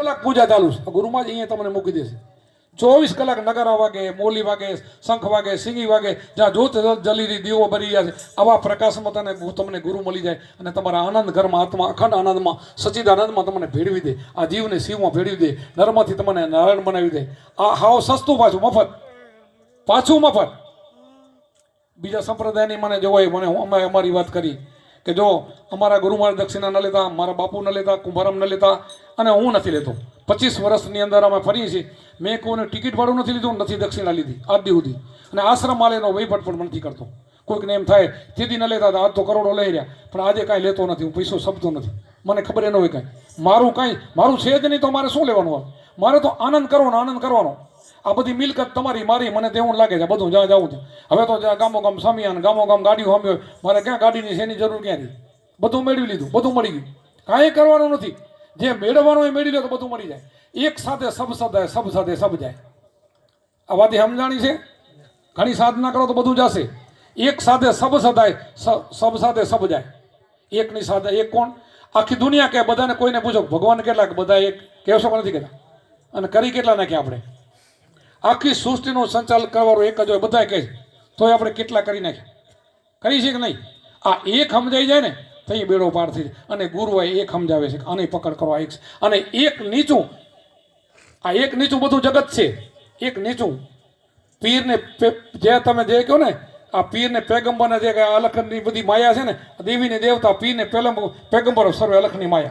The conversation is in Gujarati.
કલાક પૂજા ચાલુ છે. ગુરુમાં જ અહીંયા તમને મૂકી દેશે. ચોવીસ કલાક નગારા વાગે, મોલી વાગે, શંખ વાગે, સિંગી વાગે, જ્યાં જોત જલીરી દીવો ભરી ગયા છે, આવા પ્રકાશમાં તને તમને ગુરુ મળી જાય અને તમારા આનંદ ઘરમાં આત્મા, અખંડ આનંદમાં સચિદ આનંદમાં તમને ભેળવી દે. આ જીવને શિવમાં ભેળવી દે. નર્મથી તમને નારાયણ બનાવી દે. આ હાવ સસ્તું પાછું મફત. પાછું મફત. બીજા સંપ્રદાયની મને જોવાય, મને અમે અમારી વાત કરી. કે જો અમારા ગુરુ મારા દક્ષિણા ન લેતા, મારા બાપુ ન લેતા, કુંભારામ ન લેતા અને હું નથી લેતો. પચીસ વર્ષની અંદર અમે ફરીએ છીએ. મેં કોઈને ટિકિટ ભાડું નથી લીધું, નથી દક્ષિણા લીધી. આજ સુધી. અને આશ્રમ માલેનો વહીવટ પણ નથી કરતો. કોઈકને એમ થાય, તેથી ન લેતા આજ તો કરોડો લઈ રહ્યા. પણ આજે કાંઈ લેતો નથી, હું પૈસો સપતો નથી. મને ખબર એ ન હોય કાંઈ. મારું કાંઈ, મારું છે જ નહીં તો મારે શું લેવાનું હોય? મારે તો આનંદ કરવાનો આનંદ કરવાનો. આ બધી મિલકત તમારી, મારી, મને તેવું લાગે છે, બધું જ્યાં જવું છે. હવે તો જ્યાં ગામો ગામ સામિયાન, ગામો ગામ ગાડીઓ સામી હોય મારે ક્યાં ગાડીની એની જરૂર ક્યાં રહી બધું મેળવી લીધું, બધું મળી ગયું. કાંઈ કરવાનું નથી. જે મેળવવાનું એ મેળવી લો તો બધું મળી જાય. એક સાથે સબ સદાય, સબ સાથે સબ જાય. આ વાત સમજાણી છે? ઘણી સાધના કરો તો બધું જશે. એક સાથે સબ સદાય સબ સાથે સબ જાય. એકની સાથે એક કોણ? આખી દુનિયા કે બધાને કોઈને પૂછો, ભગવાન કેટલા બધા એક, કહેશો પણ નથી કહેતા? અને કરી કેટલા નાખ્યા આપણે? આખી સૃષ્ટિનું સંચાલન કરવાનું એક જ હોય બધા કહે છે. તોય આપણે કેટલા કરી નાખ્યા? કરી છે કે નહીં? આ એક સમજાઈ જાય ને, તો એ બેડો પાર થઈ જાય. અને ગુરુએ એક સમજાવે છે આને પકડ કરો એક છે. અને એક નીચું, આ એક નીચું બધું જગત છે. એક નીચું. પીરને જે તમે જે કહો ને, આ પીરને પેગંબરને જે અલખની બધી માયા છે ને દેવીને દેવતા પીરને પેલમ પેગંબર સર્વે અલખની માયા.